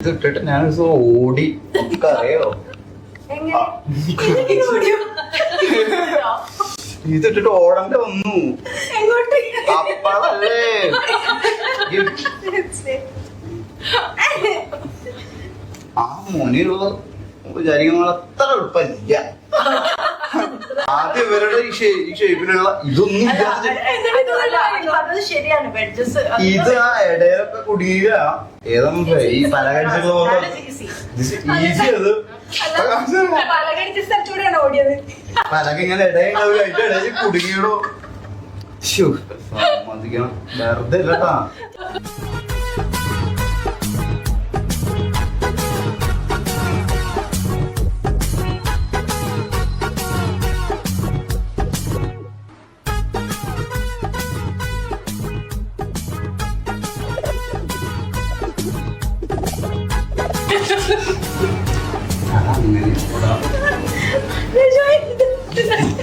ഇത് ഇട്ടിട്ട് ഞാൻ ഒരു ദിവസം ഓടി. അറിയോ എങ്ങനെ? എങ്ങനെ ഓടിയോ? ഇത് ഓടണ്ട വന്നു. അപ്പഴല്ലേ ആ മോനിലുള്ള വിചാരിക്കുന്ന അത്ര എളുപ്പമില്ല. ആദ്യം ഇവരുടെ ഈ ഷേ- ഈ ഷേപ്പിലുള്ള ഇതൊന്നും ശരിയാണ്. വെഡ്ജസ് ഇത് ആ ഇടയൊക്കെ കുടുങ്ങിയ ഏതാ ഈ പലകടിച്ചുള്ള പോലെ ഈസി അത് പലക ഇങ്ങനെ ഇടയുണ്ടാവുക അതിന്റെ ഇടയിൽ കുടുങ്ങിയിടോ. ശ്ശോ, സമ്മതിക്കണം വെറുതെ ഇല്ലട്ടാ. Neden? Recai gidelim.